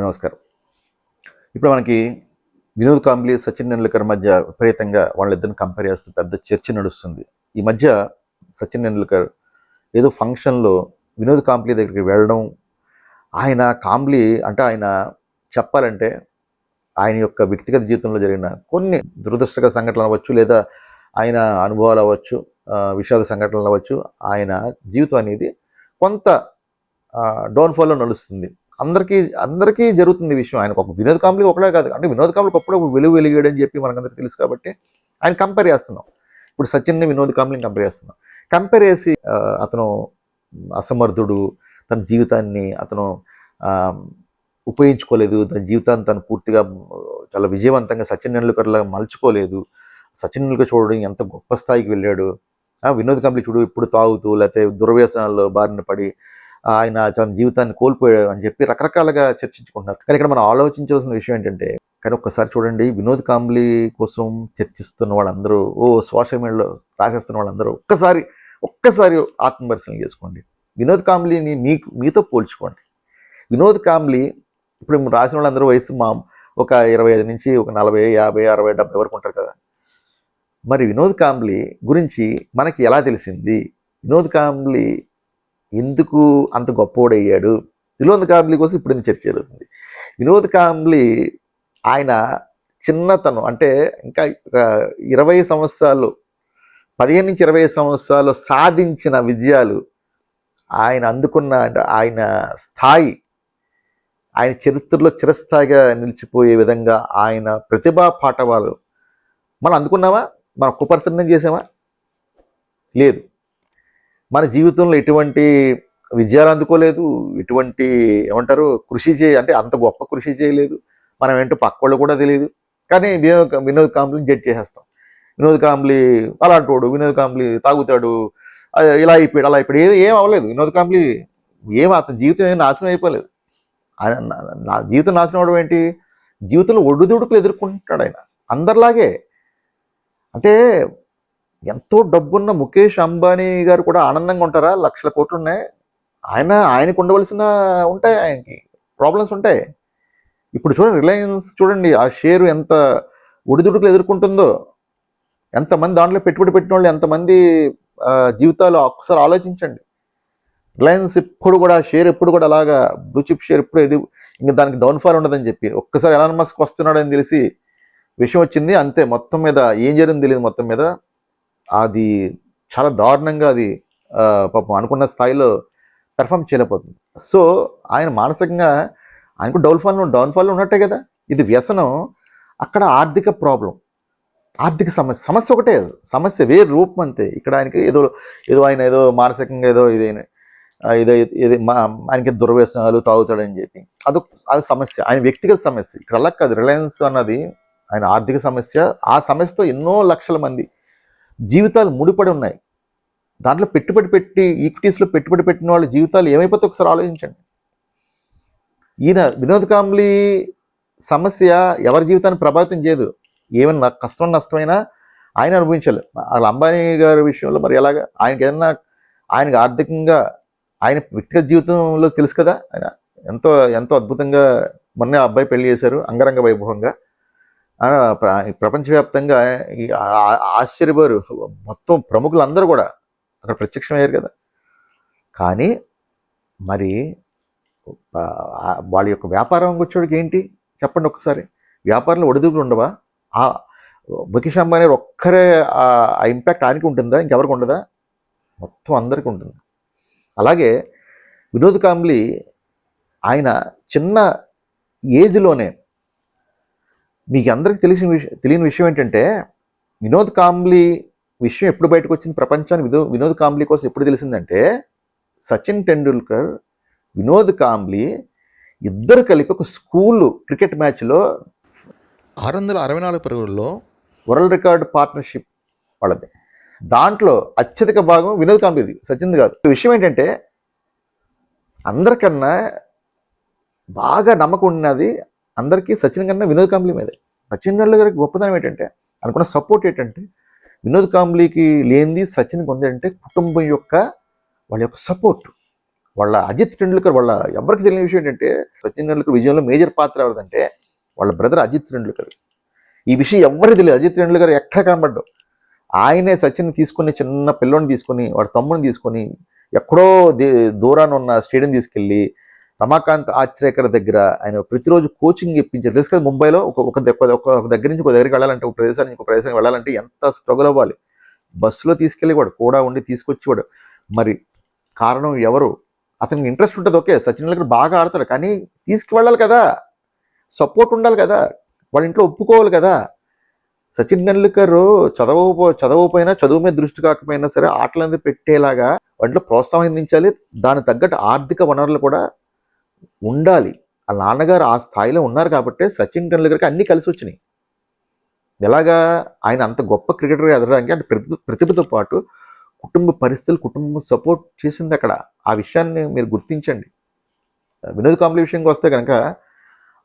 నమస్కారం. ఇప్పుడు మనకి వినోద్ కాంబ్లీ సచిన్ టెండూల్కర్ మధ్య విపరీతంగా వాళ్ళిద్దరిని కంపేర్ చేస్తూ పెద్ద చర్చ నడుస్తుంది. ఈ మధ్య సచిన్ టెండూల్కర్ ఏదో ఫంక్షన్లో వినోద్ కాంబ్లీ దగ్గరికి వెళ్ళడం ఆయన కాంబ్లీ అంటే ఆయన చెప్పాలంటే ఆయన యొక్క వ్యక్తిగత జీవితంలో జరిగిన కొన్ని దురదృష్టకర సంఘటనలు అవ్వచ్చు లేదా ఆయన అనుభవాలు అవ్వచ్చు విషాద సంఘటనలు అవ్వచ్చు ఆయన జీవితం అనేది కొంత డౌన్ఫాల్లో నడుస్తుంది. అందరికీ అందరికీ జరుగుతుంది విషయం. ఆయనకు ఒక వినోద్ కాంబ్లీ ఒకటే కాదు. అంటే వినోద్ కాంబ్లీకి అప్పుడు వెలుగు వెలిగాడని చెప్పి మనకందరికీ తెలుసు కాబట్టి ఆయన కంపేర్ చేస్తున్నాం. ఇప్పుడు సచిన్ని వినోద్ కాంబ్లీని కంపేర్ చేస్తున్నాం. కంపేర్ చేసి అతను అసమర్థుడు తన జీవితాన్ని అతను ఉపయోగించుకోలేదు తన జీవితాన్ని తను పూర్తిగా చాలా విజయవంతంగా సచిన్ టెండూల్కర్లా మలుచుకోలేదు. సచిన్ టెండూల్కర్ చూడడం ఎంత గొప్ప స్థాయికి వెళ్ళాడు. ఆ, వినోద్ కాంబ్లీ చూడు ఇప్పుడు తాగుతూ లేకపోతే దుర్వ్యసనాల్లో బారిన పడి ఆయన తన జీవితాన్ని కోల్పోయాడు అని చెప్పి రకరకాలుగా చర్చించుకుంటున్నారు. కానీ ఇక్కడ మనం ఆలోచించవలసిన విషయం ఏంటంటే కానీ ఒక్కసారి చూడండి వినోద్ కాంబ్లీ కోసం చర్చిస్తున్న వాళ్ళందరూ ఓ సోషల్ మీడియాలో రాసేస్తున్న వాళ్ళందరూ ఒక్కసారి ఒక్కసారి ఆత్మపరిశీలన చేసుకోండి. వినోద్ కాంబ్లీని మీకు మీతో పోల్చుకోండి. వినోద్ కాంబ్లీ ఇప్పుడు రాసిన వాళ్ళందరూ వయసు మా ఒక ఇరవై ఐదు నుంచి ఒక నలభై యాభై అరవై డెబ్బై వరకు ఉంటారు కదా. మరి వినోద్ కాంబ్లీ గురించి మనకి ఎలా తెలిసింది? వినోద్ కాంబ్లీ ఎందుకు అంత గొప్పోడయ్యాడు? వినోద్ కాంబ్లీ కోసం ఇప్పుడు చర్చ జరుగుతుంది? వినోద్ కాంబ్లీ ఆయన చిన్నతనం అంటే ఇంకా ఇరవై సంవత్సరాలు పదిహేను నుంచి ఇరవై సంవత్సరాలు సాధించిన విజయాలు ఆయన అందుకున్న ఆయన స్థాయి ఆయన చరిత్రలో చిరస్థాయిగా నిలిచిపోయే విధంగా ఆయన ప్రతిభా పాఠవాలు. మనం అందుకున్నామా? మనం కుపరిశనం చేసామా? లేదు. మన జీవితంలో ఎటువంటి విజయాలు అందుకోలేదు. ఎటువంటి ఏమంటారు? కృషి చేయ అంటే అంత గొప్ప కృషి చేయలేదు. మనం ఏంటో పక్క వాళ్ళు కూడా తెలియదు. కానీ వినోద్ వినోద్ కాంబ్లీని జడ్జ్ చేసేస్తాం. వినోద్ కాంబ్లీ అలాంటోడు వినోద్ కాంబ్లీ తాగుతాడు ఇలా అయిపోయాడు అలా అయిపోయాడు. ఏం ఏం అవ్వలేదు. వినోద్ కాంబ్లీ ఏం అతని జీవితం ఏం నాశనం అయిపోలేదు. ఆయన నా- జీవితం నాశనం అవడం ఏంటి? జీవితంలో ఒడిదుడుకులు ఎదుర్కొంటాడు ఆయన. అందరిలాగే. అంటే ఎంతో డబ్బున్న ముఖేష్ అంబానీ గారు కూడా ఆనందంగా ఉంటారా? లక్షల కోట్లు ఉన్నాయి ఆయన ఆయనకు ఉండవలసిన ఉంటాయి ఆయనకి. ప్రాబ్లమ్స్ ఉంటాయి. ఇప్పుడు చూడండి రిలయన్స్ చూడండి ఆ షేరు ఎంత ఒడిదుడుకులు ఎదుర్కొంటుందో. ఎంతమంది దాంట్లో పెట్టుబడి పెట్టిన వాళ్ళు ఎంతమంది జీవితాలు ఒక్కసారి ఆలోచించండి. రిలయన్స్ ఇప్పుడు కూడా షేర్ ఎప్పుడు కూడా అలాగా బ్లూ చిప్ షేర్ ఎప్పుడు ఎది ఇంకా దానికి డౌన్ఫాల్ ఉండదని చెప్పి ఒక్కసారి ఎలాన్ మస్క్ వస్తున్నాడని తెలిసి విషయం వచ్చింది. అంతే మొత్తం మీద ఏం జరిగింది తెలియదు మొత్తం మీద. అది చాలా దారుణంగా అది పాపం అనుకున్న స్థాయిలో పెర్ఫామ్ చేయలేకపోతుంది. సో ఆయన మానసికంగా ఆయనకు డౌన్ఫాల్ డౌన్ఫాల్లో ఉన్నట్టే కదా? ఇది వ్యసనం అక్కడ ఆర్థిక ప్రాబ్లం ఆర్థిక సమస్య సమస్య ఒకటే సమస్య వేరు రూపం అంతే. ఇక్కడ ఆయనకి ఏదో ఏదో ఆయన ఏదో మానసికంగా ఏదో ఇదైన ఏదో ఇది మా ఆయనకి దుర్వ్యసనాలు తాగుతాడని చెప్పి. అదొక అది సమస్య. ఆయన వ్యక్తిగత సమస్య. ఇక్కడ అలా కాదు. రిలయన్స్ అన్నది ఆయన ఆర్థిక సమస్య. ఆ సమస్యతో ఎన్నో లక్షల మంది జీవితాలు ముడిపడి ఉన్నాయి. దాంట్లో పెట్టుబడి పెట్టి ఈక్విటీస్లో పెట్టుబడి పెట్టిన వాళ్ళ జీవితాలు ఏమైపోతే ఒకసారి ఆలోచించండి. ఈయన వినోద్ కాంబ్లీ సమస్య ఎవరి జీవితాన్ని ప్రభావితం చేయదు. ఏమైనా కష్టం నష్టమైనా ఆయన అనుభవించాలి. వాళ్ళ అంబానీ గారి విషయంలో మరి ఎలాగ? ఆయనకి ఏదన్నా ఆయనకి ఆర్థికంగా ఆయన వ్యక్తిగత జీవితంలో తెలుసు కదా? ఆయన ఎంతో ఎంతో అద్భుతంగా మొన్నే ఆ అబ్బాయి పెళ్ళి చేశారు అంగరంగ వైభవంగా. ప్రపంచవ్యాప్తంగా ఈ ఆ- మొత్తం ప్రముఖులందరూ కూడా అక్కడ ప్రత్యక్షమయ్యారు కదా. కానీ మరి వాళ్ళ యొక్క వ్యాపారం వచ్చేవాడికి ఏంటి? చెప్పండి ఒక్కసారి. వ్యాపారంలో ఒడిదుగులు ఉండవా? ఆ ముఖేష్ అంబానీ ఒక్కరే ఆ ఇంపాక్ట్ ఆయనకి ఉంటుందా? ఇంకెవరికి ఉండదా? మొత్తం అందరికీ ఉంటుంది. అలాగే వినోద్ కాంబ్లీ ఆయన చిన్న ఏజ్లోనే మీకు అందరికీ తెలిసిన విషయం తెలియని విషయం ఏంటంటే వినోద్ కాంబ్లీ విషయం ఎప్పుడు బయటకు వచ్చింది ప్రపంచానికి వినో వినోద్ కాంబ్లీ కోసం ఎప్పుడు తెలిసిందంటే సచిన్ టెండూల్కర్ వినోద్ కాంబ్లీ ఇద్దరు కలిపి ఒక స్కూల్ క్రికెట్ మ్యాచ్లో ఆరు వందల అరవై నాలుగు పరుగుల్లో వరల్డ్ రికార్డ్ పార్ట్నర్షిప్ వాళ్ళది. దాంట్లో అత్యధిక భాగం వినోద్ కాంబ్లీది సచిన్ కాదు. విషయం ఏంటంటే అందరికన్నా బాగా నమ్మకం ఉన్నది అందరికీ సచిన్ కన్నా వినోద్ కాంబ్లీ మీదే. సచిన్ టెండూల్కర్ గారికి గొప్పతనం ఏంటంటే అనుకున్న సపోర్ట్ ఏంటంటే వినోద్ కాంబ్లీకి లేనిది సచిన్కి ఉంది అంటే కుటుంబం యొక్క వాళ్ళ యొక్క సపోర్ట్. వాళ్ళ అజిత్ టెండూల్కర్ వాళ్ళ ఎవరికి తెలియని విషయం ఏంటంటే సచిన్ టెండూల్కర్ విజయంలో మేజర్ పాత్ర ఎవరిదంటే వాళ్ళ బ్రదర్ అజిత్ టెండూల్కర్. ఈ విషయం ఎవరికి తెలియదు. అజిత్ టెండూల్కర్ ఎక్కడ కనబడ్డావు ఆయనే సచిన్ తీసుకుని చిన్న పిల్లోని తీసుకొని వాడి తమ్ముని తీసుకొని ఎక్కడో దే దూరాన ఉన్న స్టేడియం తీసుకెళ్ళి రమాకాంత్ ఆశ్రేకర్ దగ్గర ఆయన ప్రతిరోజు కోచింగ్ ఇప్పించారు. తెలుసు కదా ముంబైలో ఒక ఒక ఒక దగ్గర నుంచి ఒక దగ్గరికి వెళ్ళాలంటే ఒక ప్రదేశానికి ఇంకో ఒక ప్రదేశానికి వెళ్ళాలంటే ఎంత స్ట్రగుల్ అవ్వాలి? బస్సులో తీసుకెళ్ళి వాడు కూడా ఉండి తీసుకొచ్చేవాడు. మరి కారణం ఎవరు? అతనికి ఇంట్రెస్ట్ ఉంటుంది ఓకే. సచిన్ టెండూల్కర్ బాగా ఆడతాడు కానీ తీసుకువెళ్ళాలి కదా. సపోర్ట్ ఉండాలి కదా. వాళ్ళ ఇంట్లో ఒప్పుకోవాలి కదా. సచిన్ టెండూల్కర్ చదవపో చదవకపోయినా చదువు మీద దృష్టి కాకపోయినా సరే ఆటలంది పెట్టేలాగా వాటిలో ప్రోత్సాహం అందించాలి. దానికి తగ్గట్టు ఆర్థిక వనరులు కూడా ఉండాలి. ఆ నాన్నగారు ఆ స్థాయిలో ఉన్నారు కాబట్టి సచిన్ టెండూల్కర్కి అన్నీ కలిసి వచ్చినాయి. ఎలాగా ఆయన అంత గొప్ప క్రికెటర్ ఎదగడానికి అంటే ప్రతి ప్రతిభతో పాటు కుటుంబ పరిస్థితులు కుటుంబం సపోర్ట్ చేసింది అక్కడ. ఆ విషయాన్ని మీరు గుర్తించండి. వినోద్ కాంబ్లీ విషయంకి వస్తే కనుక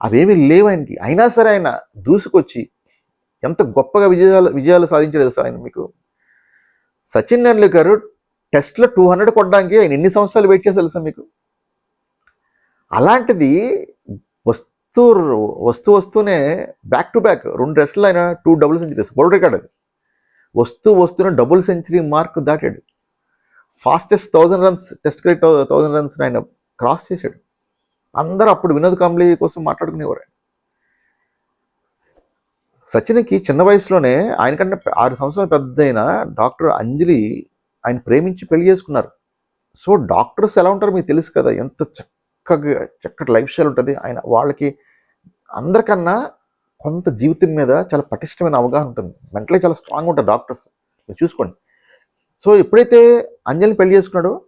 అవేమీ లేవు ఆయనకి. అయినా సరే ఆయన దూసుకొచ్చి ఎంత గొప్పగా విజయాలు విజయాలు సాధించలేదు సార్ ఆయన మీకు? సచిన్ టెండూల్కర్ టెస్ట్లో టూ హండ్రెడ్ కొట్టడానికి ఆయన ఎన్ని సంవత్సరాలు వెయిట్ చేసి తెలుసా మీకు? అలాంటిది వస్తూ వస్తూ వస్తూనే బ్యాక్ టు బ్యాక్ రెండు రెస్ట్లు ఆయన two double centuries world record అది. వస్తూ వస్తూనే double century mark దాటాడు. Fastest thousand runs test cricket thousand runs ఆయన క్రాస్ చేశాడు. అందరూ అప్పుడు వినోద్ కాంబ్లీ కోసం మాట్లాడుకునేవారు ఆయన. సచిన్కి చిన్న వయసులోనే ఆయనకంటే ఆరు సంవత్సరాలు పెద్ద అయిన డాక్టర్ అంజలి ఆయన ప్రేమించి పెళ్ళి చేసుకున్నారు. సో డాక్టర్స్ ఎలా ఉంటారో మీకు తెలుసు కదా ఎంత చక్కగా చక్కటి లైఫ్ స్టైల్ ఉంటుంది. ఆయన వాళ్ళకి అందరికన్నా కొంత జీవితం మీద చాలా పటిష్టమైన అవగాహన ఉంటుంది. మెంటలీ చాలా స్ట్రాంగ్ ఉంటారు డాక్టర్స్. మీరు చూసుకోండి. సో ఎప్పుడైతే అంజలిని పెళ్ళి చేసుకున్నాడో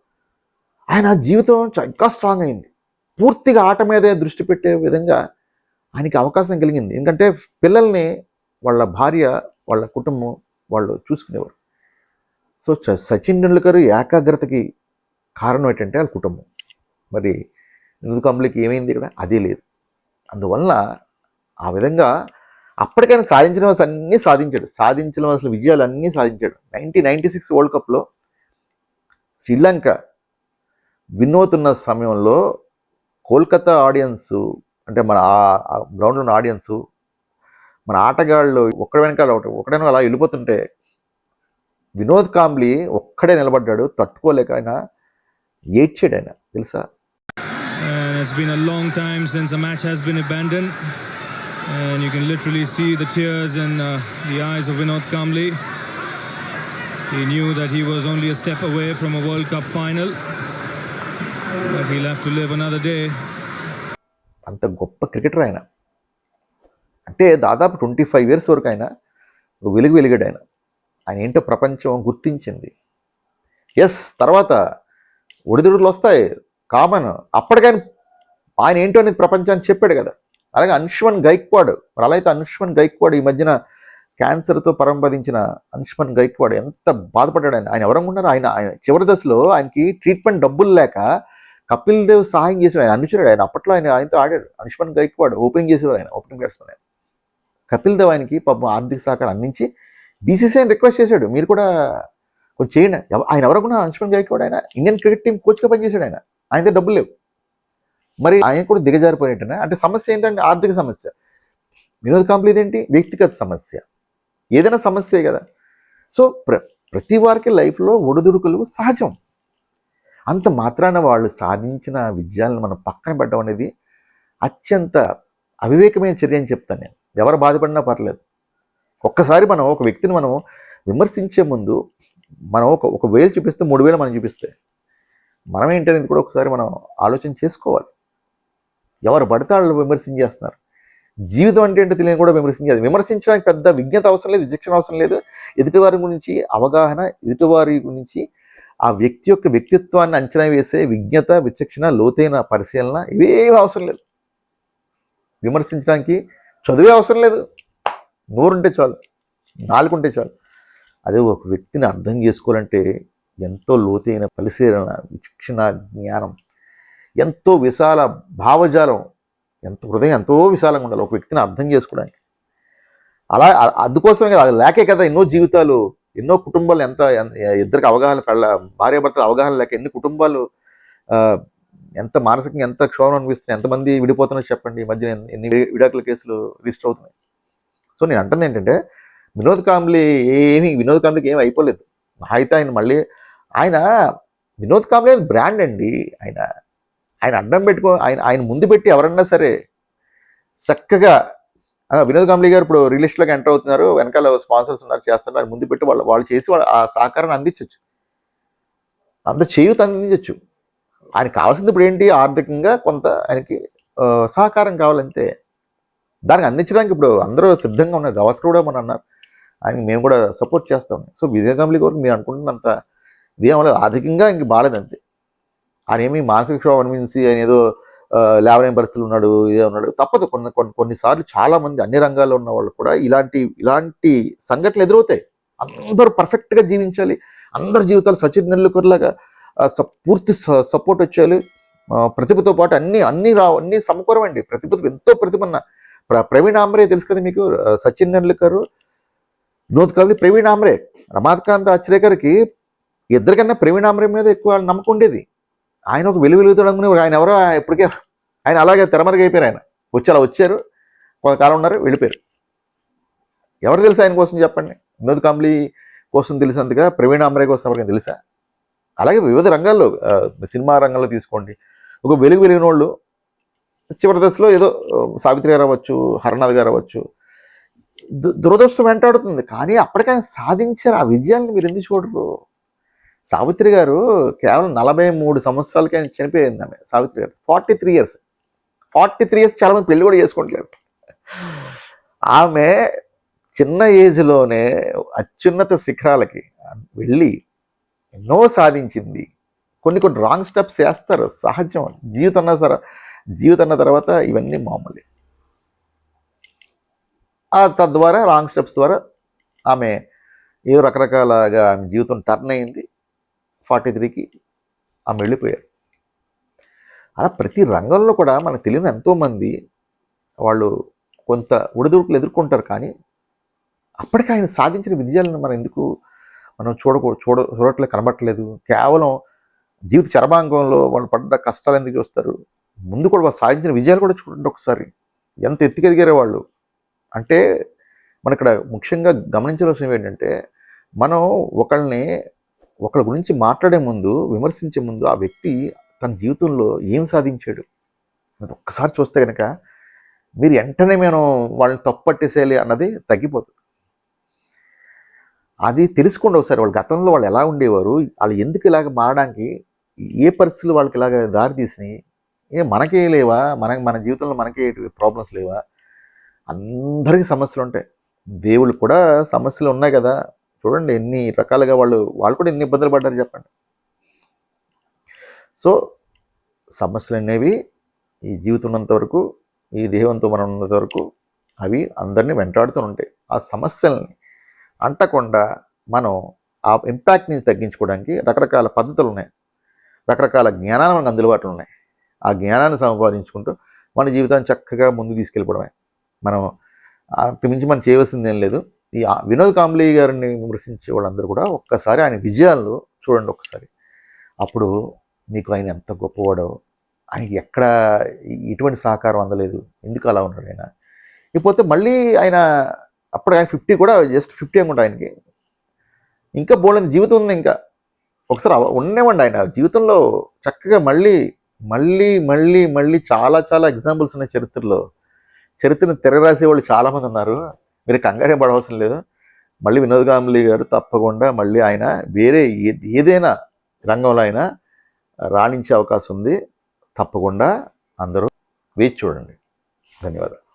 ఆయన జీవితం ఇంకా స్ట్రాంగ్ అయింది. పూర్తిగా ఆట మీదే దృష్టి పెట్టే విధంగా ఆయనకి అవకాశం కలిగింది. ఎందుకంటే పిల్లల్ని వాళ్ళ భార్య వాళ్ళ కుటుంబం వాళ్ళు చూసుకునేవారు. సో చ- సచిన్ టెండూల్కర్ ఏకాగ్రతకి కారణం ఏంటంటే వాళ్ళ కుటుంబం. మరి ఎందుకు ఏమైంది ఇక్కడ? అదే లేదు. అందువల్ల ఆ విధంగా అప్పటికైనా సాధించిన అన్నీ సాధించాడు. సాధించిన అసలు విజయాలు అన్నీ సాధించాడు. నైన్టీన్ నైన్టీ సిక్స్ వరల్డ్ కప్లో శ్రీలంక వినోద్ ఉన్న సమయంలో కోల్కతా ఆడియన్స్ అంటే మన ఆ గ్రౌండ్లో ఉన్న ఆడియన్స్ మన ఆటగాళ్ళు ఒక్కడ వెనకాల ఒకటి ఒకటి వెనకాల అలా వెళ్ళిపోతుంటే వినోద్ కాంబ్లీ ఒక్కడే నిలబడ్డాడు. తట్టుకోలేక ఆయన ఏడ్చాడు ఆయన. తెలుసా? And it's been a long time since a match has been abandoned. And you can literally see the tears in uh, the eyes of Vinod Kamli. He knew that he was only a step away from a World Cup final. But he'll have to live another day. అంత గొప్ప cricketer ఆయన అంటే దాదాపు twenty five years వరకు ఆయన వెలుగు వెలిగాడు ఆయన ఆయన ఏంటో ప్రపంచం గుర్తించింది ఎస్ తర్వాత ఒడిదుడులు వస్తాయి కామన్. అప్పటికైనా ఆయన ఏంటో అనేది ప్రపంచానికి చెప్పాడు కదా. అలాగే అనుష్మన్ గైక్వాడ్ మరి అలా అయితే అనుష్మన్ గైక్వాడ్ ఈ మధ్యన క్యాన్సర్తో పరంపదించిన అనుష్మన్ గైక్వాడ్ ఎంత బాధపడ్డాడు ఆయన. ఆయన ఎవరంగా ఆయన ఆయన చివరి దశలో ఆయనకి ట్రీట్మెంట్ డబ్బులు లేక కపిల్ దేవ్ సహాయం చేసాడు ఆయన అనుచరుడు ఆయన. అప్పట్లో ఆయన ఆయనతో ఆడాడు. అనుష్మన్ గైక్వాడ్ ఓపెనింగ్ చేసేవారు ఆయన ఓపెనింగ్ బ్యాట్స్మెన్ ఆయన. కపిల్ దేవ్ ఆయనకి పాపం ఆర్థిక సహకారం అందించి బీసీసీ రిక్వెస్ట్ చేశాడు. మీరు కూడా కొంచెం చేయండి ఆయన ఎవరకున్నా అనుష్మన్ గైక్వాడ్ ఆయన ఇండియన్ క్రికెట్ టీం కోచ్గా పనిచేశాడు ఆయన. ఆయన దగ్గర డబ్బులు లేవు. మరి ఆయన కూడా దిగజారిపోయినట్టునే? అంటే సమస్య ఏంటంటే ఆర్థిక సమస్య. వినోద్ కాంప్లీ ఏంటి వ్యక్తిగత సమస్య. ఏదైనా సమస్యే కదా. సో ప్ర ప్రతి వారికి లైఫ్లో ఒడిదుడుకులు సహజం. అంత మాత్రాన వాళ్ళు సాధించిన విజయాలను మనం పక్కన పెట్టడం అనేది అత్యంత అవివేకమైన చర్య అని చెప్తాను నేను. ఎవరు బాధపడినా పర్లేదు. ఒక్కసారి మనం ఒక వ్యక్తిని మనం విమర్శించే ముందు మనం ఒక ఒక వేలు చూపిస్తే మూడు వేలు మనం చూపిస్తే మనం ఏంటనేది కూడా ఒకసారి మనం ఆలోచన చేసుకోవాలి. ఎవరు పడితే వాళ్ళు విమర్శించేస్తున్నారు. జీవితం అంటే ఏంటో తెలియని కూడా విమర్శించాలి విమర్శించడానికి పెద్ద విజ్ఞత అవసరం లేదు విచక్షణ అవసరం లేదు. ఎదుటివారి గురించి అవగాహన ఎదుటివారి గురించి ఆ వ్యక్తి యొక్క వ్యక్తిత్వాన్ని అంచనా వేసే విజ్ఞత విచక్షణ లోతైన పరిశీలన ఇవేవి అవసరం లేదు. విమర్శించడానికి చదువే అవసరం లేదు. నోరుంటే చాలు నాలుగుంటే చాలు. అదే ఒక వ్యక్తిని అర్థం చేసుకోవాలంటే ఎంతో లోతైన పరిశీలన విచక్షణ జ్ఞానం ఎంతో విశాల భావజాలం ఎంత హృదయం ఎంతో విశాలంగా ఉండాలి ఒక వ్యక్తిని అర్థం చేసుకోవడానికి. అలా అందుకోసమే కదా అది లేకే కదా ఎన్నో జీవితాలు ఎన్నో కుటుంబాలు ఎంత ఇద్దరికి అవగాహన కళ్ళ భార్యాభర్తలు అవగాహన లేక ఎన్ని కుటుంబాలు ఎంత మానసికంగా ఎంత క్షోభం అనిపిస్తుంది ఎంతమంది విడిపోతున్నారో చెప్పండి ఈ మధ్య ఎన్ని- విడాకుల కేసులు రిజిస్టర్ అవుతున్నాయి. సో నేను అంటుంది ఏంటంటే వినోద్ కాంబ్లీ ఏమి వినోద్ కాంబ్లీకి ఏమి అయిపోలేదు. అయితే ఆయన మళ్ళీ ఆయన వినోద్ కాంబ్లీ బ్రాండ్ అండి. ఆయన ఆయన అడ్డం పెట్టుకో ఆయన ఆయన ముందు పెట్టి ఎవరన్నా సరే చక్కగా వినోద్ కాంబ్లీ గారు ఇప్పుడు రిలీస్ట్లోకి ఎంటర్ అవుతున్నారు. వెనకాల స్పాన్సర్స్ ఉన్నారు చేస్తున్నారు. ఆయన ముందు పెట్టి వాళ్ళు వాళ్ళు చేసి వాళ్ళు ఆ సహకారాన్ని అందించవచ్చు అంత చేయూత అందించవచ్చు ఆయనకి కావాల్సింది ఇప్పుడు ఏంటి? ఆర్థికంగా కొంత ఆయనకి సహకారం కావాలంతే దానికి అందించడానికి ఇప్పుడు అందరూ సిద్ధంగా ఉన్నారు. గవాస్కర్ కూడా మన అన్నారు. ఆయనకి మేము కూడా సపోర్ట్ చేస్తాం సో విజయ కాంబ్లీ గారికి మీరు అనుకుంటున్నంత ఇదేం లేదు ఆర్థికంగా ఇంక బాగాలేదంతే ఆయన ఏమి మానసిక క్షోభ అనిపించి ఆయన ఏదో లేవలేని పరిస్థితులు ఉన్నాడు ఇదే ఉన్నాడు. తప్పదు. కొన్ని కొన్ని కొన్నిసార్లు చాలామంది అన్ని రంగాల్లో ఉన్న వాళ్ళు కూడా ఇలాంటి ఇలాంటి సంఘటనలు ఎదురవుతాయి. అందరూ పర్ఫెక్ట్గా జీవించాలి. అందరి జీవితాలు సచిన్ నెల్లుకర్లాగా స- పూర్తి సపోర్ట్ వచ్చేయాలి. ప్రతిభతో పాటు అన్ని అన్ని రా అన్ని సమకూరమండి ప్రతిభ ఎంతో ప్రతిభ ఉన్న ప్రవీణ్ ఆమ్రే తెలుసు కదా మీకు? సచిన్ నెల్లుకర్ వినోద్ కావ్లీ ప్రవీణ్ ఆమ్రే రమాకాంత్ ఆశ్రేకర్కి ఇద్దరికన్నా ప్రవీణ్ ఆమ్రే మీద ఎక్కువ నమ్మకం ఉండేది. ఆయన ఒక వెలుగు వెలుగుతాడు ఆయన ఎవరో ఇప్పటికే ఆయన అలాగే తెరమరుగు అయిపోయారు ఆయన. వచ్చి అలా వచ్చారు. కొంతకాలం ఉన్నారు వెళ్ళిపోయారు. ఎవరు తెలుసు ఆయన కోసం చెప్పండి? వినోద్ కంబ్లీ కోసం తెలిసినంతగా ప్రవీణ్ ఆమ్రే కోసం ఎవరికైనా తెలుసా? అలాగే వివిధ రంగాల్లో సినిమా రంగంలో తీసుకోండి. ఒక వెలుగు వెలిగిన వాళ్ళు చివరి దశలో ఏదో సావిత్రి గారు అవ్వచ్చు హరనాథ్ గారు అవ్వచ్చు దురదృష్టం వెంటాడుతుంది. కానీ అప్పటికైనా సాధించారు. ఆ విజయాన్ని మీరు ఎందుకు చూడరు? సావిత్రి గారు కేవలం నలభై మూడు సంవత్సరాలకి ఆయన చనిపోయింది ఆమె. Savitri garu forty three years. Forty three years చాలామంది పెళ్ళి కూడా చేసుకోవట్లేదు ఆమె చిన్న ఏజ్లోనే అత్యున్నత శిఖరాలకి వెళ్ళి ఎన్నో సాధించింది. కొన్ని కొన్ని రాంగ్ స్టెప్స్ వేస్తారు. సహజం. జీవితం అన్న జీవితం అన్న తర్వాత ఇవన్నీ మామూలే. తద్వారా రాంగ్ స్టెప్స్ ద్వారా ఆమె ఏ రకరకాలుగా ఆమె జీవితం టర్న్ అయింది. ఫార్టీ త్రీకి ఆమె వెళ్ళిపోయారు. అలా ప్రతి రంగంలో కూడా మనకు తెలియని ఎంతోమంది వాళ్ళు కొంత ఒడిదుడుకులు ఎదుర్కొంటారు కానీ అప్పటికి ఆయన సాధించిన విజయాలను మనం ఎందుకు మనం చూడకూ చూడ చూడట్లేదు కనబట్టలేదు? కేవలం జీవిత చరమాంగంలో వాళ్ళు పడ్డ కష్టాలు ఎందుకు వస్తారు ముందు కూడా వాళ్ళు సాధించిన విజయాలు కూడా చూడండి ఒకసారి. ఎంత ఎత్తుకెదిగారే వాళ్ళు? అంటే మన ఇక్కడ ముఖ్యంగా గమనించవలసినవి ఏంటంటే మనం ఒకళ్ళని ఒకళ్ళ గురించి మాట్లాడే ముందు విమర్శించే ముందు ఆ వ్యక్తి తన జీవితంలో ఏం సాధించాడు? అది ఒక్కసారి చూస్తే కనుక మీరు వెంటనే మేము వాళ్ళని తప్పట్టేసేయాలి అన్నది తగ్గిపోతుంది. అది తెలుసుకోండి ఒకసారి వాళ్ళ గతంలో వాళ్ళు ఎలా ఉండేవారు వాళ్ళు ఎందుకు ఇలాగ మారడానికి ఏ పరిస్థితులు వాళ్ళకి ఇలాగ దారి తీసినాయి ఏ మనకే లేవా? మన మన జీవితంలో మనకే ప్రాబ్లమ్స్ లేవా? అందరికీ సమస్యలు ఉంటాయి. దేవుళ్ళు కూడా సమస్యలు ఉన్నాయి కదా. చూడండి ఎన్ని రకాలుగా వాళ్ళు వాళ్ళు కూడా ఎన్ని ఇబ్బందులు పడ్డారు చెప్పండి. సో సమస్యలు అనేవి ఈ జీవితం ఉన్నంత వరకు ఈ దేహంతో మనం ఉన్నంత వరకు అవి అందరినీ వెంటాడుతూ ఉంటాయి. ఆ సమస్యల్ని అంటకుండా మనం ఆ ఇంపాక్ట్ని తగ్గించుకోవడానికి రకరకాల పద్ధతులు ఉన్నాయి. రకరకాల జ్ఞానాలు మనకు అందుబాటులో ఉన్నాయి. ఆ జ్ఞానాన్ని సంపాదించుకుంటూ మన జీవితాన్ని చక్కగా ముందు తీసుకెళ్ళిపోవడమే. మనం అంతమించి మనం చేయవలసింది ఏం లేదు. ఈ వినోద్ కాంబ్లీ గారిని విమర్శించే వాళ్ళందరూ కూడా ఒక్కసారి ఆయన విజయాలు చూడండి ఒక్కసారి. అప్పుడు మీకు ఆయన ఎంత గొప్పవాడో ఆయనకి ఎక్కడ ఎటువంటి సహకారం అందలేదు. ఎందుకు అలా ఉన్నాడు ఆయన? ఇకపోతే మళ్ళీ ఆయన అప్పుడు ఆయన ఫిఫ్టీ కూడా జస్ట్ ఫిఫ్టీ అనుకుంటా ఆయనకి. ఇంకా బోల్డ్ జీవితం ఉంది ఇంకా. ఒకసారి ఉండేవండి ఆయన. జీవితంలో చక్కగా మళ్ళీ మళ్ళీ మళ్ళీ మళ్ళీ చాలా చాలా ఎగ్జాంపుల్స్ ఉన్నాయి చరిత్రలో. చరిత్రను తిరగరాసే వాళ్ళు చాలామంది ఉన్నారు. మీరు కంగారే పడవలసిన లేదు. మళ్ళీ వినోద్ గాంధీ గారు తప్పకుండా మళ్ళీ ఆయన వేరే ఏదైనా రంగంలో అయినా రాణించే అవకాశం ఉంది. తప్పకుండా అందరూ వేచి చూడండి. ధన్యవాదాలు.